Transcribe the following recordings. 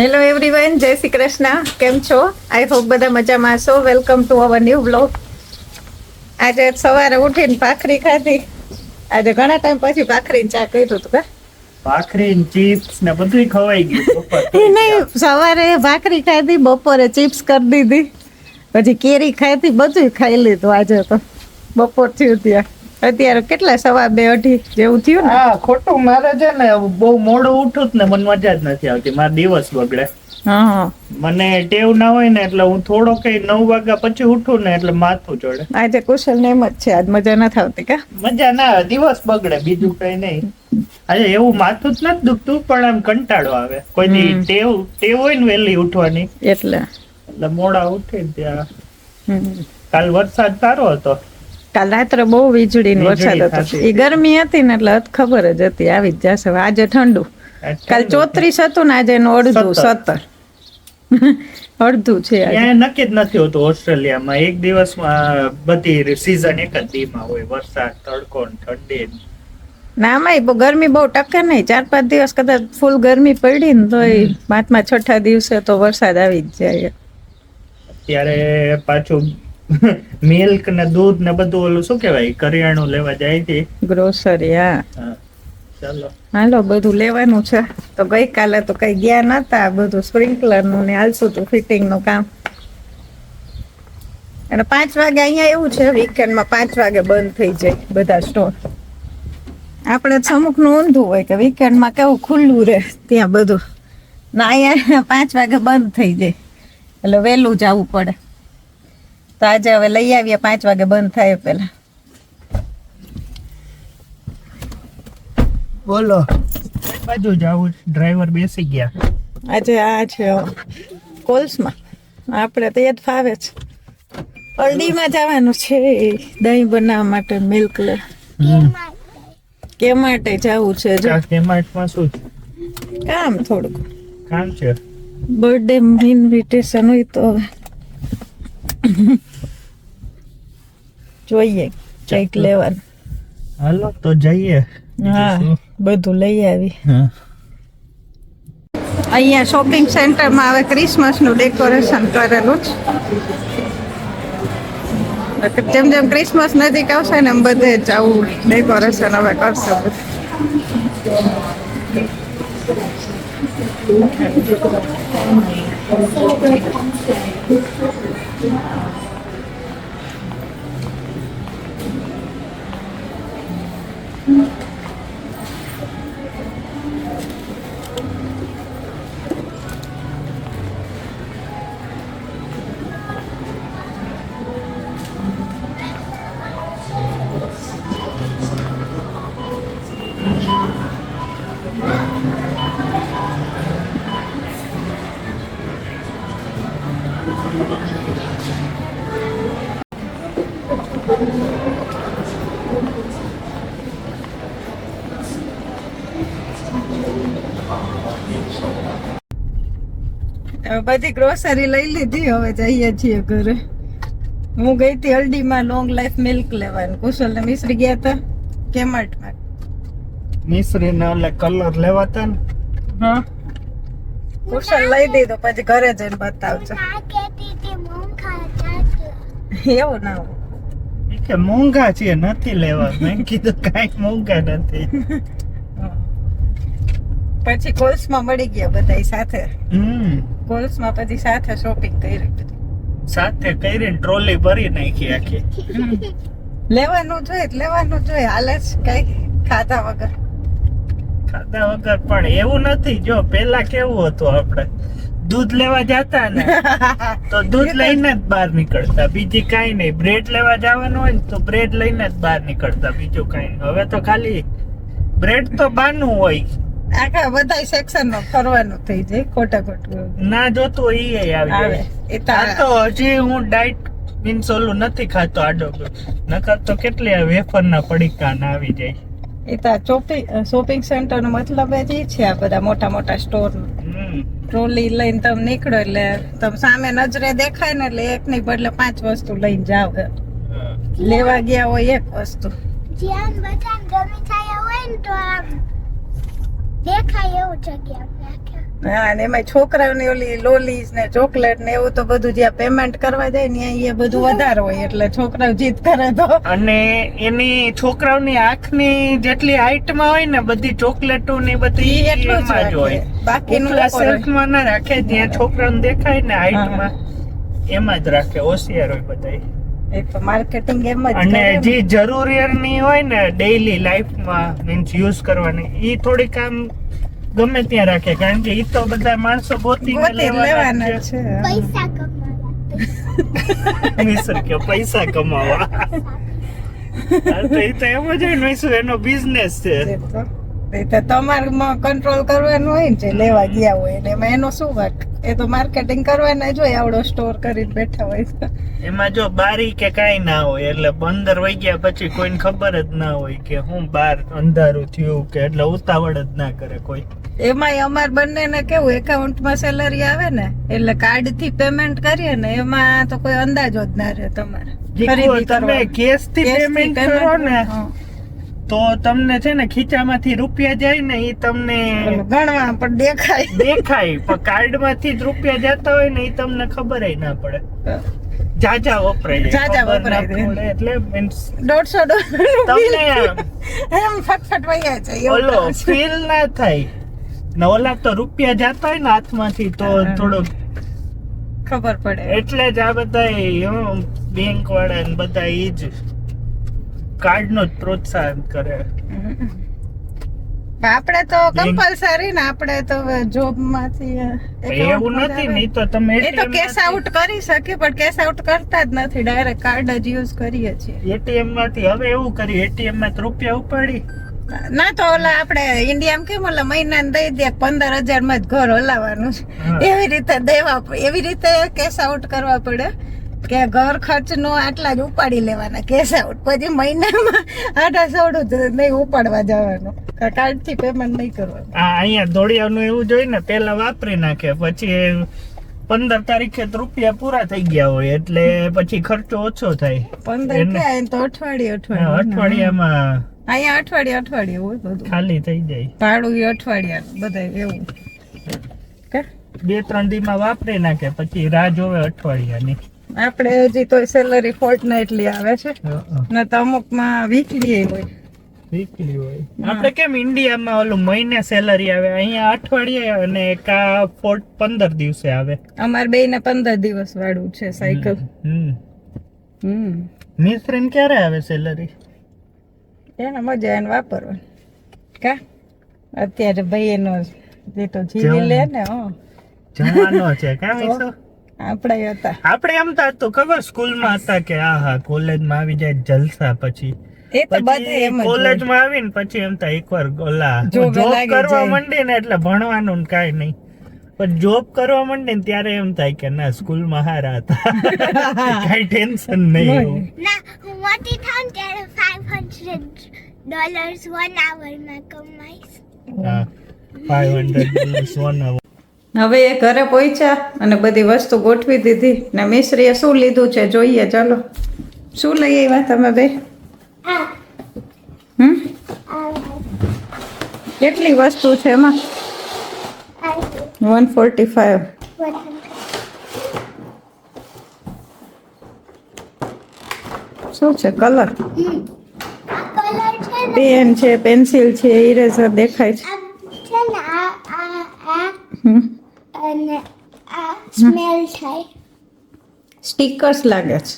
Hello everyone જય શ્રી કૃષ્ણ કેમ છો આઈ હોપ બધા મજામાં છો. Welcome to our new blog આજે સવારે ઉઠીને ભાખરી ખાધી. આજે ઘણા ટાઈમ પછી ભાખરી ચા કર્યું હતું કે ભાખરી ચિપ્સ ને બધું ખવાઈ ગયું નહીં સવારે ભાખરી ખાધી બપોરે ચિપ્સ કરી દીધી. પછી કેરી ખાધી બધું ખાઈ લીધું આજે તો. બપોર થયું ત્યાં અત્યારે કેટલા સવા બે અઢી જેવું થયું ને? હા ખોટું. મારે છે ને બહુ મોડું ઉઠું ને મને મજા જ નથી આવતી. મારા દિવસ બગડે. મને ટેવ ના હોય ને એટલે હું થોડો કઈ નવ વાગ્યા પછી ઉઠું ને એટલે માથું ચડે. આજે કુશલ ને એમ જ છે આજ મજા નથી આવતી કે? મજા ના દિવસ બગડે બીજું કઈ નહીં. આજે એવું માથું જ નથી દુખતું પણ આમ કંટાળો આવે. કોઈ ટેવ ટેવ હોય ને વહેલી ઉઠવાની. એટલે. એટલે મોડા ઉઠી ત્યાં. કાલ વરસાદ સારો હતો. કાલ રાત્રે બહુ વીજળી ને વરસાદ હતો. એ ગરમી હતી ને એટલે ખબર જ હતી આવી જ જશે. આજે ઠંડુ. કાલ ચોત્રીસ હતું ને આજે એનું અડધું સત્તર. અડધું છે નક્કી જ નથી હોતું ઓસ્ટ્રેલિયામાં. એક દિવસમાં બધી સિઝન એક જ દીમાં હોય. વરસાદ તડકો ને ઠંડી ના. બહુ ગરમી બહુ ટકે નહીં. ચાર પાંચ દિવસ કદાચ ફૂલ ગરમી પડી ને તો પાંચમા છઠ્ઠા દિવસે તો વરસાદ આવી જ જાય. અત્યારે પાછું મિલ્ક ને દૂધ ને બધું ઓલું શું કહેવાય? કરિયાણું લેવા જાય છે. ગ્રોસરી હા. ચાલો. હાલો બધું લેવાનું છે. તો ગઈકાલે તો કઈ ગયા નતા બધું સ્પ્રિંકલરનું ને હાલશું હતું ફિટિંગનું કામ. અને પાંચ વાગે અહીંયા એવું છે વીકેન્ડમાં પાંચ વાગે બંધ થઈ જાય બધા સ્ટોર આપણે છમુકનું ઊંધું હોય કે વીકેન્ડમાં કેવું ખુલ્લું રહે ત્યાં બધું. ના અહીંયા પાંચ વાગે બંધ થઈ જાય. એટલે વહેલું જવું પડે. તો આજે હવે લઈ આવીએ પાંચ વાગે બંધ થાય પેલા બોલો. બાજુ જાવું ડ્રાઈવર બેસી ગયા. આજે આ છે કોલ્સમાં. આપણે તો એ જ ફાવે છે. અરડીમાં જવાનું છે. દહીં બનાવવા માટે મિલ્ક લે. કે માટે જવું છે જો? આ કેમાર્ટમાં શું છે? કામ થોડુંક. કામ છે? બર્થડે ઇન્વિટેશન હોય તો. હવે જોઈએ કંઈક લેવાનું. હાલો તો જઈએ. હા બધું લઈ આવી. હા. અહીંયા શોપિંગ સેન્ટરમાં હવે ક્રિસમસનું ડેકોરેશન કરેલું છે જેમ જેમ ક્રિસમસ નજીક આવશે ને એમ બધે જ આવું ડેકોરેશન હવે કરશે બધું. બધી ગ્રોસરી લઈ લીધી. હવે જઈએ છીએ ઘરે. હું ગઈ હતી હલ્દીમાં લોંગ લાઈફ મિલ્ક લેવાનું. કુશલ ને મિશ્રી ગયા હતા. કેમાર્ટમાં મિશ્રી ને ઓલે કલર લેવાતા ને. હા. કુશલ લઈ દીધો પછી ઘરે જઈને બતાવજો. એવું ના કે મોંઘા છે નથી લેવા મેં કીધું કાંઈ મોંઘા નથી. પછી કોલ્સમાં મળી ગયા બધા સાથે. હમ. કોલ્સમાં પછી સાથે શોપિંગ કરી સાથે કરીને ટ્રોલી ભરી નાખી આખી. લેવાનું જોઈએ લેવાનું જોઈએ. હાલે જ કઈ ખાધા વગર. ખાધા વગર પણ એવું નથી. જો પેલા કેવું હતું આપણે દૂધ લેવા જતા ને તો દૂધ લઈને જ બહાર નીકળતા. બીજી કાઈ નહીં. બ્રેડ લેવા જવાનું હોય ને તો બ્રેડ લઈને જ બહાર નીકળતા. બીજું કાંઈ. હવે તો ખાલી બ્રેડ તો બાનું હોય. આખા બધા સેક્શન નો ફરવાનું થઈ જાય ખોટા ખોટું ના જોતું હોય ઈ આવી આવે. જાય. એ તો આ તો હજી હું ડાયટ મીન્સ ઓલું નથી ખાતો આડો નકર તો કેટલી વેફર ના પડીકા ના આવી જાય. એ તો શોપિંગ શોપિંગ સેન્ટર નો મતલબ જ એ છે આ બધા મોટા મોટા સ્ટોર ટ્રોલી લઈને તમે નીકળો એટલે તમે સામે નજરે દેખાય ને એટલે એક ની બદલે પાંચ વસ્તુ લઈને જાવ લેવા ગયા હોય એક વસ્તુ. ધ્યાન બધાને ગમી થયા હોય ને તો આમ દેખાય એવું જગ્યા આપણે આખા હા અને એમાં છોકરાઓની ઓલી લોલીસ ને ચોકલેટ ને એવું તો બધું જ્યાં પેમેન્ટ કરવા જાય ને અહીંયા એ બધું વધારે હોય એટલે છોકરાઓ જીત કરે તો. અને એની છોકરાઓની આંખની જેટલી હાઈટમાં હોય ને બધી ચોકલેટો ને બધી એટલું જ હોય રાખે. બાકીનું સેલ્ફમાં ના રાખે જ્યાં છોકરાઓને દેખાય ને હાઈટમાં એમાં જ રાખે હોશિયાર હોય બધા એ તો માર્કેટિંગ એમ જ અને જે જરૂરિયાતની હોય ને ડેઈલી લાઈફમાં મીન્સ યુઝ કરવાની એ થોડીક આમ ગમે ત્યાં રાખે કારણ કે એ તો બધા માણસો ગોતી લેવાના છે. પૈસા કમાવા. મિસર કે પૈસા કમાવા. તો એ તો એમ જ હોય ને મિસર એનો બિઝનેસ છે. એ તો એ તો તમારે કંટ્રોલ કરવાનું હોય ને જે લેવા ગયા હોય ને એમાં એનો શું વાક એ તો માર્કેટિંગ કરવાના જ હોય આવડો સ્ટોર કરીને બેઠા હોય એમાં જો બારી કે કાંઈ ના હોય એટલે પંદર વાગ્યા પછી કોઈને ખબર જ ના હોય કે હું બાર અંધારું થયું કે એટલે ઉતાવળ જ ના કરે કોઈ. એમાંય અમાર બંનેને કેવું એકાઉન્ટમાં સેલરી આવે ને એટલે કાર્ડથી પેમેન્ટ કરીએ ને એમાં તો કોઈ અંદાજો જ ના રહે તમારે. તમે કેશથી પેમેન્ટ કરો ને તો તમને છે ને ખીચામાંથી રૂપિયા જાય ને એ તમને ગણવા પણ દેખાય. દેખાય પણ કાર્ડમાંથી જ રૂપિયા જતા હોય ને એ તમને ખબર ના પડે. જાજા વપરાય જાય. જાજા વપરાય એટલે મીન્સ દોઢસો તમને એમ. ફટફટ વયા છે ઓલો. ફીલ ના થાય. ને ઓલા તો રૂપિયા જતા હોય ને હાથમાંથી તો થોડોક ખબર પડે. એટલે જ આ બધા બેંક વાળા ને બધા એ જ કાર્ડ નો પ્રોત્સાહન કરે. આપણે તો કમ્પલસરી ને આપણે તો જોબમાંથી એવું નથી આવે. તો તમે એ તો કેશ આઉટ કરી શકીએ પણ કેશ આઉટ કરતા જ નથી. ડાયરેક્ટ કાર્ડ જ યુઝ કરીએ છીએ. એટીએમમાંથી હવે એવું કરી એટીએમમાં રૂપિયા ઉપાડી. ના તો ઓલા આપણે ઇન્ડિયામાં કેમ ઓલા મહિના દઈ દે પંદર હજારમાં જ ઘર હલાવવાનું એવી રીતે દેવા એવી રીતે કેશ આઉટ કરવા પડે કે ઘર ખર્ચ નો આટલા જ ઉપાડી લેવાના કેશ આઉટ પછી મહિનામાં આઠા સોળું જ નહીં ઉપાડવા જવાનું. કાર્ડથી પેમેન્ટ નહીં કરવાનું. હા અહીંયા દોડિયાનું એવું જોઈ ને પેલા વાપરી નાખે પછી પંદર તારીખે તો રૂપિયા પૂરા થઈ ગયા હોય એટલે પછી ખર્ચો ઓછો થાય. પંદર તો અઠવાડિયે અઠવાડિયે. અઠવાડિયામાં અહીંયા અઠવાડિયે અઠવાડિયે હોય બધું. ખાલી થઈ જાય. ભાડું એ અઠવાડિયા બધા એવું. કે? બે ત્રણ દી માં વાપરી નાખે પછી રાહ જોવે અઠવાડિયાની. આપણે હજી તો સેલરી ફોર્ટનાઇટલી આવે છે. ને તો અમુકમાં વીકલી હોય. વીકલી હોય. આપણે કેમ ઇન્ડિયામાં ઓલું મહિને સેલરી આવે? અહીંયા અઠવાડિયે અને કા ફોર્ટ પંદર દિવસે આવે. અમારે બે ને પંદર દિવસ વાળું છે સાયકલ હમ. હમ. મિસ ક્યારે આવે સેલરી એને મજા એને વાપરવાની. કા? અત્યારે ભાઈ એનો જે તો જીવી લે ને હો. જવાનો છે કાં આપણે હતા. આપણે એમ થતું ખબર સ્કૂલમાં હતા કે આ હા કોલેજમાં આવી જાય જલસા પછી. એ તો બધે એમ કોલેજમાં કોલેજમાં આવીને પછી એમ તો એકવાર ગોલા જોબ કરવા જાય. ને એટલે ભણવાનું ને કાંઈ નહીં. પણ જોબ કરવા માંડે ને ત્યારે એમ થાય કે ના સ્કૂલમાં હારા હતા. કઈ ટેન્શન નહીં. ના હું મોટી થાઉં ત્યારે ફાઈવ હંડ્રેડ ડોલર્સ વન આવરમાં કમાઈશ. હા ફાઈવ હંડ્રેડ આવર હવે એ ઘરે પહોંચ્યા અને બધી વસ્તુ ગોઠવી દીધી ને મિશ્રીએ શું લીધું છે જોઈએ ચાલો. શું લઈ આવ્યા તમે બે? હમ? કેટલી વસ્તુ છે એમાં? વન ફોર્ટી ફાઈવ શું છે કલર પેન છે પેન્સિલ છે ઇરેઝર દેખાય છે. સ્ટીકર્સ લાગે છે.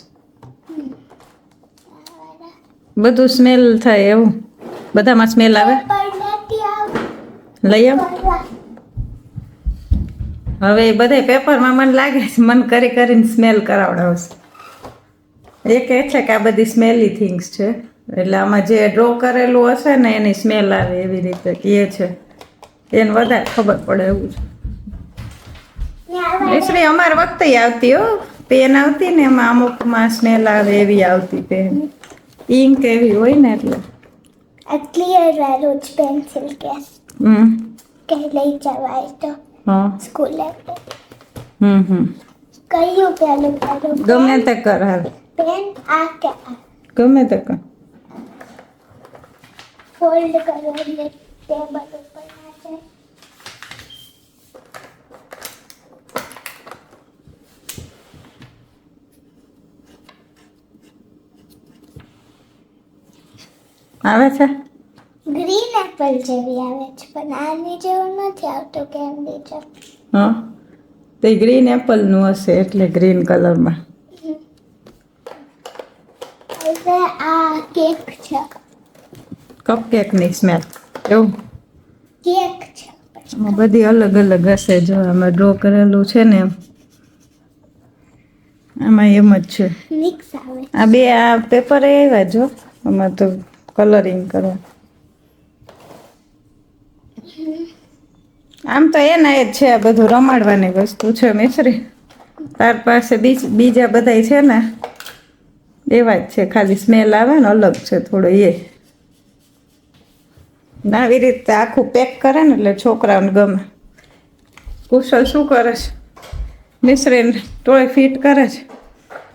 બધું સ્મેલ થાય એવું. બધામાં સ્મેલ આવે? લઈ આવ. હવે એ બધા પેપરમાં મને લાગે છે મન કરી કરીને સ્મેલ કરાવડાવશે. એ કહે છે કે આ બધી સ્મેલી થિંગ્સ છે. એટલે આમાં જે ડ્રો કરેલું હશે ને એની સ્મેલ આવે એવી રીતે કે છે. એને વધારે ખબર પડે એવું છે. શ્રી અમારા વખતે આવતી હો. પેન આવતી ને એમાં અમુકમાં સ્મેલ આવે એવી આવતી પેન ઇંક એવી હોય ને એટલે. આ ક્લિયર વાળું જ પેન્સિલ કે હમ. કે લઈ જવાય તો. હા. સ્કૂલે. હમ હમ. કયું પેલું પેલું ગમે તે કર હાલ. પેન આ કે ગમે તે કર. ફોલ્ડ કરો એટલે ટેબલ ઉપર આવે છે? એપલ જેવી આવે છે પણ આની જેવું નથી આવતું કેન્ડી છે હા? તે ગ્રીન એપલનું હશે એટલે ગ્રીન કલરમાં હવે આ કેક છે. કપકેકની સ્મેલ એવું? કેક છે. બધી અલગ અલગ હશે જો આમાં ડ્રો કરેલું છે ને આમાં એમ જ છે. આ બે આ પેપર આવ્યા જો આમાં તો કલરિંગ કરવા આમ તો એના એ જ છે આ બધું રમાડવાની વસ્તુ છે મિશ્રી. તાર પાસે બીજ બધાય છે ને, એવા જ છે. ખાલી સ્મેલ આવે ને અલગ છે થોડો એ. ના આવી રીતે આખું પેક કરે ને એટલે છોકરાઓને ગમે. કુશલ શું કરે છે? મિશ્રીને ટોય ફિટ કરે છે.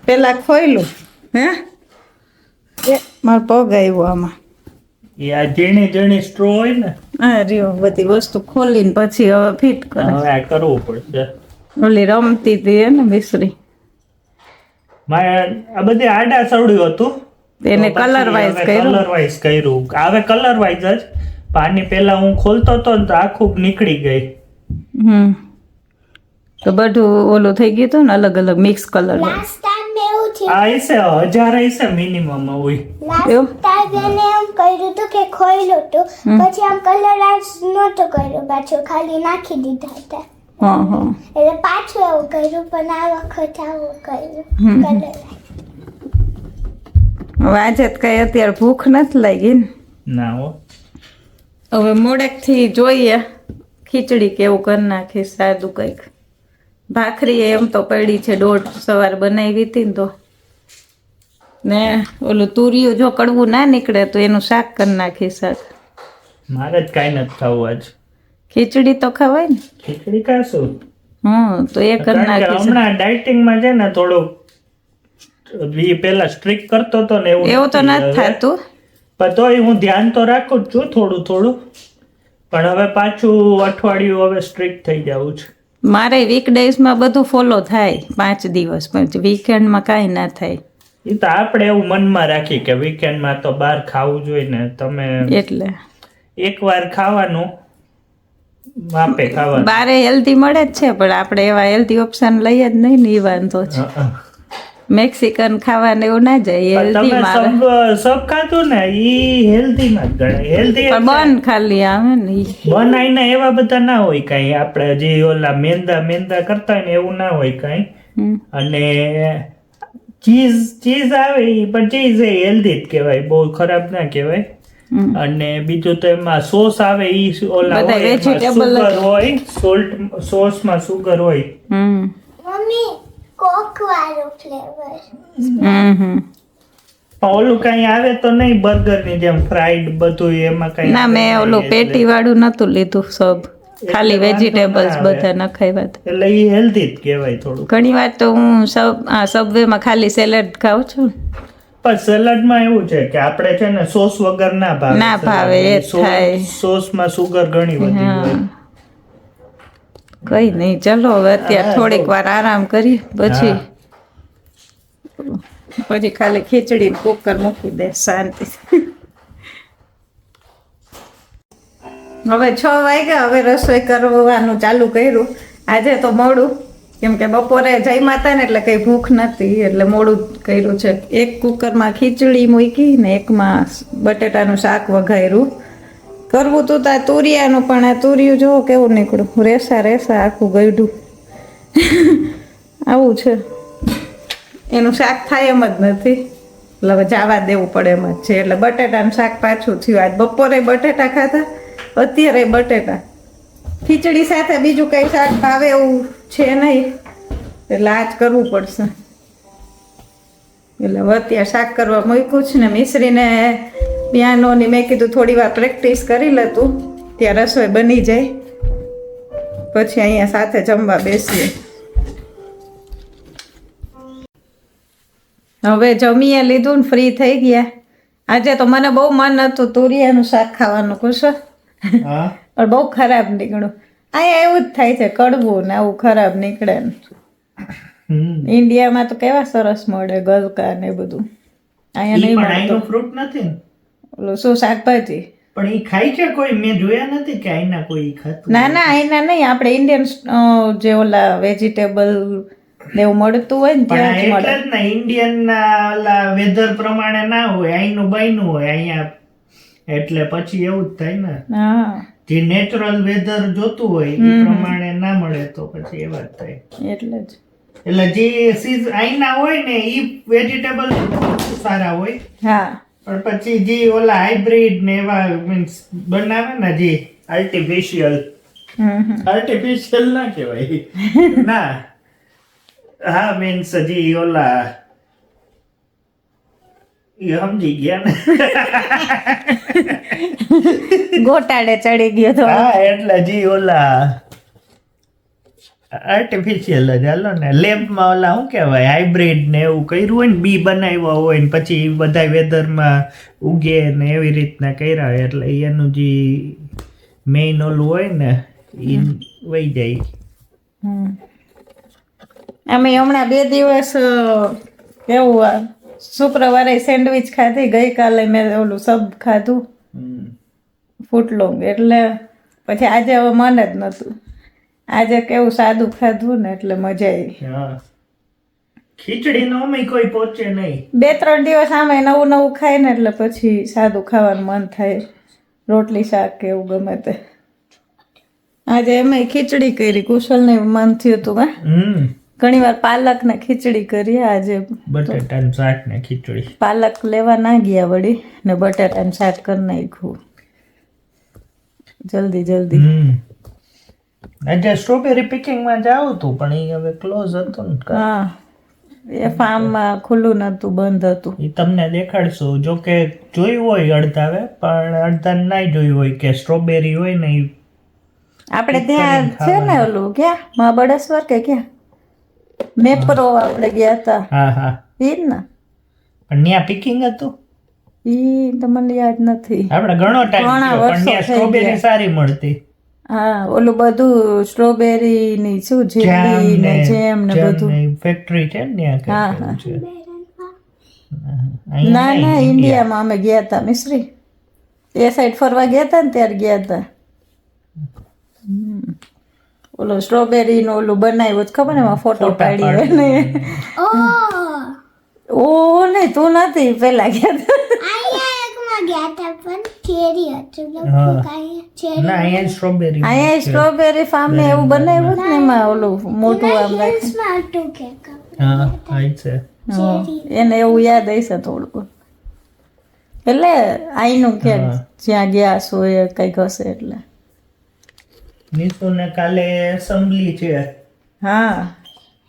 પેલા ખોયલું હે? એ, મારો પગ આવ્યો આમાં. એ આ ઝીણી ઝીણી સ્ટ્રો હોય ને આ રહ્યો બધી વસ્તુ ખોલીને પછી હવે ફિટ કરે. હવે આ કરવું પડશે. ઓલી રમતી હતી ને મિશ્રી મારે આ બધી આડા સવડ્યું હતું. એને કલર વાઇઝ કર્યું? કલર વાઇઝ કર્યું. હવે કલર વાઇઝ જ. પાણી પહેલા હું ખોલતો હતો ને તો આખું નીકળી ગઈ. હમ. તો બધું ઓલું થઈ ગયું હતું ને અલગ અલગ મિક્સ કલર છે આ હશે હજાર હશે મિનિમમ હોય લાસ્ટ ટાઈમ એમ કર્યું હતું કે ખોયલું હતું. પછી આમ કલરાઇઝ નહોતું કર્યું પાછું ખાલી નાખી દીધા હતા. હા હા. એટલે પાછું એવું કર્યું પણ આ વખત આવું કર્યું હમ. કલર હવે આજે તો કઈ અત્યારે ભૂખ નથી લાગી ને હો. હવે મોડેકથી જોઈએ ખીચડી કેવું કરી નાખી સાદું કંઈક. ભાખરી એમ તો પડી છે દોઢ સવાર બનાવી હતી ને તો. ને ઓલું તુરિયું જો કડવું ના નીકળે તો એનું શાક કરી નાખી શાક. મારે જ કાંઈ નથી ખાવું આજ. ખીચડી તો ખવાય ને? ખીચડી ખાશું. હમ તો એ કરી નાખી હમણાં ડાયટિંગમાં છે ને થોડું વી પેલા સ્ટ્રિક કરતો તો ને એવું એવું તો નથી. થતું? પણ તોય હું ધ્યાન તો રાખું જ છું થોડું થોડું. પણ હવે પાછું અઠવાડિયું હવે સ્ટ્રિક થઈ જવું છે. મારે વીકડેઝમાં બધું ફોલો થાય પાંચ દિવસ પણ વીકેન્ડમાં કાંઈ ના થાય. એ તો આપણે એવું મનમાં રાખી કે વીકેન્ડમાં તો બહાર ખાવું જોઈએ ને તમે એટલે. એકવાર ખાવાનું માપે ખાવાનું. બારે હેલ્ધી મળે જ છે પણ આપણે એવા હેલ્ધી ઓપ્શન લઈએ જ નહીં ને એ વાંધો છે. મેક્સિકન ખાવાને એવું ના જાય હેલ્ધી માં સબ ખાતું ને ઈ હેલ્ધી માં જ ગણાય. હેલ્ધી પણ બંધ ખાલી આવે ને બન આઈને એવા બધા ના હોય કઈ. આપણે જે ઓલા મેંદા મેંદા કરતા હોય ને એવું ના હોય કઈ. અને ચીઝ ચીઝ આવે પણ ચીઝ એ હેલ્ધી જ કહેવાય બહુ ખરાબ ના કહેવાય. અને બીજું તો એમાં સોસ આવે એ ઓલા હોય sugar હોય સોલ્ટ સોસમાં સુગર હોય. મમ્મી કોક વાળું ફ્લેવર હમ હમ. પણ ઓલું કઈ આવે તો નહીં બર્ગરની જેમ ફ્રાઈડ બધું એમાં કઈ ના મેં ઓલું પેટી વાળું નતું લીધું સબ. ખાલી વેજીટેબલ્સ બધા નખાવ્યા એટલે એ હેલ્ધી જ કહેવાય થોડું ઘણી વાર તો હું સબ આ સબવેમાં ખાલી સેલેડ ખાઉં છું. પણ સેલેડમાં એવું છે કે આપણે છે ને સોસ વગર ના ભાવે ના ભાવે, એ થાય. સોસમાં સુગર ઘણી વધી હોય કઈ નહીં ચલો હવે અત્યારે થોડીક વાર આરામ કરી પછી પછી ખાલી ખીચડી કુકર મૂકી દે શાંતિ. હવે છ વાગ્યા હવે રસોઈ કરવાનું ચાલુ કર્યું. આજે તો મોડું. કેમ કે બપોરે જઈ માતા ને એટલે કંઈ ભૂખ નથી, એટલે મોડું કર્યું છે. એક કુકરમાં ખીચડી મૂકી ને એકમાં બટેટાનું શાક વઘાર્યું. કરવું તું તા તુરિયાનું, પણ આ તુરિયું જોવો કેવું નીકળ્યું? રેસા રેસા આખું ગયડું આવું છે. એનું શાક થાય એમ જ નથી. એટલે હવે જવા દેવું પડે એમ જ છે. એટલે બટેટાનું શાક પાછું થયું. આજ બપોરે બટેટા ખાધા. અત્યારે બટેટા. ખીચડી સાથે બીજું કઈ શાક ભાવે એવું છે નહીં. એટલે આજ કરવું પડશે. એટલે અત્યારે શાક કરવા મૂક્યું છે ને મિશ્રીને પિયાનોની મેં કીધું થોડી વાર પ્રેક્ટિસ કરી લેતું. ત્યાં રસોઈ બની જાય. પછી અહીંયા સાથે જમવા બેસીએ. હવે જમીએ લીધું ને ફ્રી થઈ ગયા. આજે તો મને બહુ મન હતું તુરિયાનું શાક ખાવાનું. કુશો પણ બહુ ખરાબ નીકળ્યું. અહીંયા એવું જ થાય છે કડવું ને આવું ખરાબ નીકળે ને. ઇન્ડિયામાં તો કેવા સરસ મળે ગલકા ને બધું. અહીંયા નહીં ફ્રૂટ નથી ઓલું શું શાકભાજી? પણ એ ખાય છે કોઈ? મેં જોયા નથી કે આઈના કોઈ ખાતું ના ના અહીંના નહીં. આપણે ઇન્ડિયન જે ઓલા વેજીટેબલ ને એવું મળતું હોય ને ત્યાં જ મળે. ઇન્ડિયન ના ઓલા વેધર પ્રમાણે ના હોય અહીંનું બાયનું હોય અહીંયા એટલે પછી એવું જ થાય ને. જે નેચરલ વેધર જોતું હોય એ પ્રમાણે ના મળે તો પછી એવા જ થાય. એટલે જ. એટલે જે સીઝ આઈના હોય ને એ વેજીટેબલ સારા હોય. હા. પણ પછી જે ઓલા હાઇબ્રિડ ને એવા મીન્સ બનાવે ને જે આર્ટિફિશિયલ. આર્ટિફિશિયલ ના કહેવાય. ના. હા મીન્સ જે ઓલા એ સમજી ગયા ને? ગોટાળે ચડી ગયો તો. હા એટલે જી ઓલા આર્ટિફિશિયલ જ હાલો ને. લેબમાં ઓલા શું કહેવાય હાઇબ્રિડ ને એવું કર્યું હોય ને બી બનાવ્યા હોય ને પછી બધા વેધરમાં ઉગે ને એવી રીતના કર્યા હોય એટલે એનું જે મેઇન ઓલું હોય ને એ વહી જાય. અમે હમણાં બે દિવસ કેવું આ, શુક્રવારે સેન્ડવિચ ખાધી ગઈકાલે મેં ઓલું સબ ખાધું. ફૂટલોંગ. એટલે પછી આજે હવે મન જ નહોતું આજે કેવું સાદું ખાધું ને એટલે મજા આવી. હા. ખીચડી નો અમે કોઈ પહોંચે નહીં. બે ત્રણ દિવસ આમે નવું નવું ખાય ને એટલે પછી સાદું ખાવાનું મન થાય. રોટલી શાક કે એવું ગમે તે. આજે એમાં ખીચડી કરી. કુશલને મન થયું હતું હા? ઘણી વાર પાલક ને ખીચડી કરીએ આજે. બટેટાનું શાક ને ખીચડી. પાલક લેવા ના ગયા વળી ને બટાટાનું શાક કરી નાખ્યું. જલ્દી જલ્દી. આજે સ્ટ્રોબેરી પિકિંગમાં જાવ હતું પણ એ હવે ક્લોઝ હતું ને હા. એ ફાર્મમાં ખુલ્લું નહોતું બંધ હતું. એ તમને દેખાડશું. જો કે જોયું હોય અડધાવે પણ અડધા ના જોયું હોય કે સ્ટ્રોબેરી હોય ને આપણે ત્યાં છે ને ઓલું ક્યાં? મહાબળેશ્વર કે ક્યાં? મેપ્રો આપણે ગયા હતા હા હા. ઈ જ ને? પણ ત્યાં પિકિંગ હતું? ઈ તમને યાદ નથી. આપણે ઘણો ટાઈમ પણ ત્યાં સ્ટ્રોબેરી સારી મળતી. હા ઓલું બધું સ્ટ્રોબેરી ની શું જેલી ને જેમ ને બધું. ફેક્ટરી છે ને ત્યાં હા, ના ના ઇન્ડિયામાં અમે ગયા હતા મિશ્રી. એ સાઈડ ફરવા ગયા હતા ને ત્યારે ગયા હતા. ઓલું સ્ટ્રોબેરી નું ઓલું બનાવ્યું છે ખબર ને એમાં ફોટો પાડી ને ઓ! ને તું નથી પેલા ગયા સ્ટ્રોબેરી ફાર્મ ને એવું બનાવ્યું ને. એમાં ઓલું મોટું આમ રાખ્યું કેક એને એવું યાદ હશે થોડુંક. એટલે આઈનું કે જ્યાં ગયા છો એ કંઈક હશે એટલે. નીતુને કાલે એસેમ્બલી છે. હા.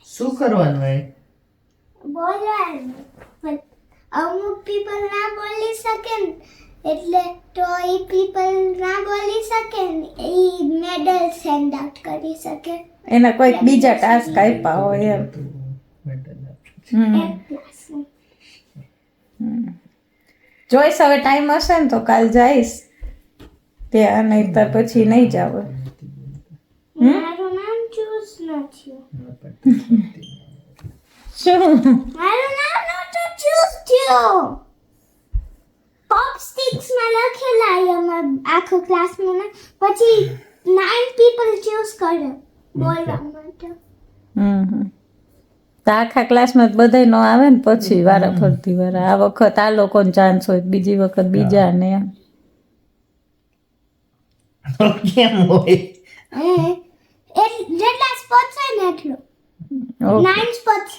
શું કરવાનું હોય? બોલવાનું. અમુક પીપલ ના બોલી શકે ને એટલે તો એ પીપલ ના બોલી શકે ને એ મેડલ સેન્ડ આઉટ કરી શકે. એના કોઈક બીજા ટાસ્ક આપ્યા હોય એમ. હમ. જોઈશ હવે ટાઈમ હશે ને તો કાલ જઈશ. ત્યાં નહીં તો પછી નહીં જાવ મારું નામ ન થયું શું મારું નામ નહોતું ચૂઝ થયું પોપ સ્ટિક્સમાં લખેલા એમાં આખો ક્લાસમાં પછી નાઇન પીપલ ચૂઝ કર્યો બોલવા માટે. તો આખા ક્લાસમાં બધા નો આવે ને પછી વારા ફરતી વારા. આ વખત આ લોકોનો ચાન્સ હોય બીજી વખત બીજા ને એમ. કેમ હોય? જેટલા છે ને એટલું. નાઇન સ્પોર્ટ્સ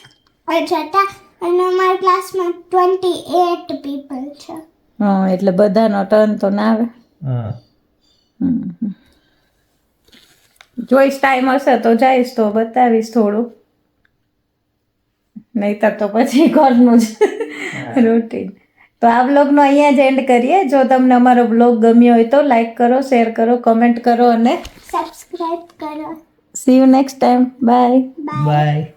હતા અને અમારા ક્લાસમાં ટ્વેન્ટી એટ પીપલ છે. હા એટલે બધાનો ટર્ન તો ના આવે. જોઈશ ટાઈમ હશે તો જઈશ તો બતાવીશ થોડું. નહીતર તો પછી ઘરનું જ રૂટીન તો આ બ્લોગનો અહીંયા જ એન્ડ કરીએ. જો તમને અમારો બ્લોગ ગમ્યો હોય તો લાઈક કરો શેર કરો કમેન્ટ કરો અને સબસ્ક્રાઈબ કરો. See you next time. Bye. Bye. Bye.